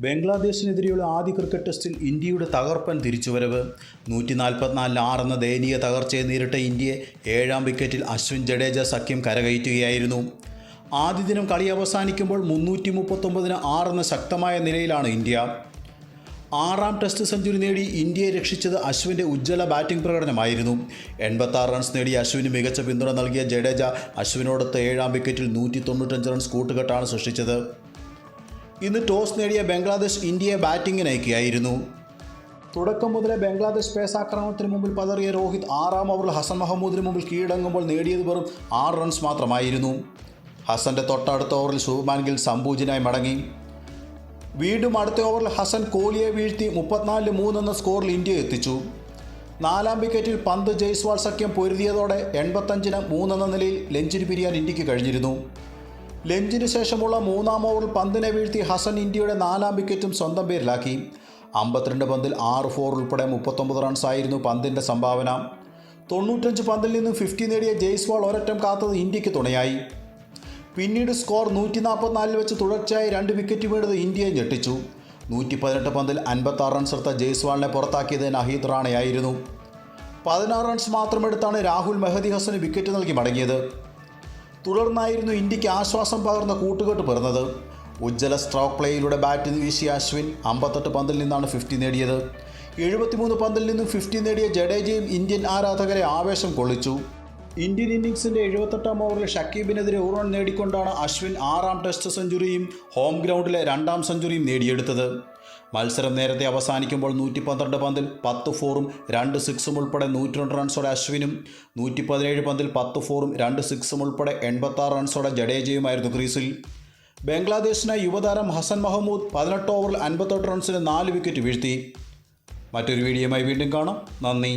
ബംഗ്ലാദേശിനെതിരെയുള്ള ആദ്യ ക്രിക്കറ്റ് ടെസ്റ്റിൽ ഇന്ത്യയുടെ തകർപ്പൻ തിരിച്ചുവരവ്. നൂറ്റി നാൽപ്പത്തിനാലിൽ ആറെന്ന ദയനീയ തകർച്ചയെ നേരിട്ട ഇന്ത്യയെ ഏഴാം വിക്കറ്റിൽ അശ്വിൻ ജഡേജ സഖ്യം കരകയറ്റുകയായിരുന്നു. ആദ്യ ദിനം കളി അവസാനിക്കുമ്പോൾ മുന്നൂറ്റി മുപ്പത്തൊമ്പതിന് ആറെന്ന ശക്തമായ നിലയിലാണ് ഇന്ത്യ. ആറാം ടെസ്റ്റ് സെഞ്ചുറി നേടി ഇന്ത്യയെ രക്ഷിച്ചത് അശ്വിന്റെ ഉജ്ജ്വല ബാറ്റിംഗ് പ്രകടനമായിരുന്നു. എൺപത്താറ് റൺസ് നേടി അശ്വിന് മികച്ച പിന്തുണ നൽകിയ ജഡേജ അശ്വിനോടൊത്ത് ഏഴാം വിക്കറ്റിൽ നൂറ്റി തൊണ്ണൂറ്റഞ്ച് റൺസ് കൂട്ടുകെട്ടാണ് സൃഷ്ടിച്ചത്. ഇന്ന് ടോസ് നേടിയ ബംഗ്ലാദേശ് ഇന്ത്യയെ ബാറ്റിംഗിന് അയക്കുകയായിരുന്നു. തുടക്കം മുതലേ ബംഗ്ലാദേശ് പേസ് ആക്രമണത്തിന് മുമ്പിൽ പതറിയ രോഹിത് ആറാം ഓവറിൽ ഹസൻ മഹമ്മൂദിന് മുമ്പിൽ കീഴടങ്ങുമ്പോൾ നേടിയത് വെറും ആറ് റൺസ് മാത്രമായിരുന്നു. ഹസന്റെ തൊട്ടടുത്ത ഓവറിൽ ശുഭമാൻ ഗിൽ സംപൂജിനായി മടങ്ങി. വീണ്ടും അടുത്ത ഓവറിൽ ഹസൻ കോഹ്ലിയെ വീഴ്ത്തി മുപ്പത്തിനാലിന് മൂന്നെന്ന സ്കോറിൽ ഇന്ത്യ എത്തിച്ചു. നാലാം വിക്കറ്റിൽ പന്ത് ജയ്സ്വാൾ സഖ്യം പൊരുതിയതോടെ എൺപത്തഞ്ചിന് മൂന്നെന്ന നിലയിൽ ലഞ്ചിന് പിരിയാൻ ഇന്ത്യയ്ക്ക് കഴിഞ്ഞിരുന്നു. ലഞ്ചിന് ശേഷമുള്ള മൂന്നാം ഓവറിൽ പന്തിനെ വീഴ്ത്തി ഹസൻ ഇന്ത്യയുടെ നാലാം വിക്കറ്റും സ്വന്തം പേരിലാക്കി. അമ്പത്തിരണ്ട് പന്തിൽ ആറ് ഫോർ ഉൾപ്പെടെ മുപ്പത്തൊമ്പത് റൺസായിരുന്നു പന്തിന്റെ സംഭാവന. തൊണ്ണൂറ്റഞ്ച് പന്തിൽ നിന്നും ഫിഫ്റ്റി നേടിയ ജയ്സ്വാൾ ഒരറ്റം കാത്തത് ഇന്ത്യയ്ക്ക് തുണയായി. പിന്നീട് സ്കോർ നൂറ്റി നാൽപ്പത്തിനാലിൽ വെച്ച് തുടർച്ചയായി രണ്ട് വിക്കറ്റ് വീണത് ഇന്ത്യയെ ഞെട്ടിച്ചു. നൂറ്റി പതിനെട്ട് പന്തിൽ അൻപത്താറ് റൺസ് എടുത്ത ജയ്സ്വാളിനെ പുറത്താക്കിയത് നഹീദ് റാണയായിരുന്നു. പതിനാറ് റൺസ് മാത്രമെടുത്താണ് രാഹുൽ മെഹദി ഹസന് വിക്കറ്റ് നൽകി മടങ്ങിയത്. തുടർന്നായിരുന്നു ഇന്ത്യയ്ക്ക് ആശ്വാസം പകർന്ന കൂട്ടുകെട്ട് പിറന്നത് ഉജ്ജ്വല സ്ട്രോക്ക് പ്ലേയിലൂടെ ബാറ്റ് വീശിയ അശ്വിൻ അമ്പത്തെട്ട് പന്തിൽ നിന്നാണ് ഫിഫ്റ്റി നേടിയത്. എഴുപത്തിമൂന്ന് പന്തിൽ നിന്നും ഫിഫ്റ്റി നേടിയ ജഡേജയും ഇന്ത്യൻ ആരാധകരെ ആവേശം കൊള്ളിച്ചു. ഇന്ത്യൻ ഇന്നിംഗ്സിന്റെ എഴുപത്തെട്ടാം ഓവറിൽ ഷക്കീബിനെതിരെ ഒരു റൺ നേടിക്കൊണ്ടാണ് അശ്വിൻ ആറാം ടെസ്റ്റ് സെഞ്ചുറിയും ഹോം ഗ്രൗണ്ടിലെ രണ്ടാം സെഞ്ചുറിയും നേടിയെടുത്തത്. മത്സരം നേരത്തെ അവസാനിക്കുമ്പോൾ നൂറ്റി പന്ത്രണ്ട് പന്തിൽ പത്ത് ഫോറും രണ്ട് സിക്സും ഉൾപ്പെടെ നൂറ്റി രണ്ട് റൺസോടെ അശ്വിനും നൂറ്റി പതിനേഴ് പന്തിൽ പത്ത് ഫോറും രണ്ട് സിക്സും ഉൾപ്പെടെ എൺപത്താറ് റൺസോടെ ജഡേജയുമായിരുന്നു ക്രീസിൽ ബംഗ്ലാദേശിന് യുവതാരം ഹസൻ മഹമ്മൂദ് പതിനെട്ട് ഓവറിൽ അൻപത്തെട്ട് റൺസിന് നാല് വിക്കറ്റ് വീഴ്ത്തി. മറ്റൊരു വീഡിയോയുമായി വീണ്ടും കാണാം. നന്ദി.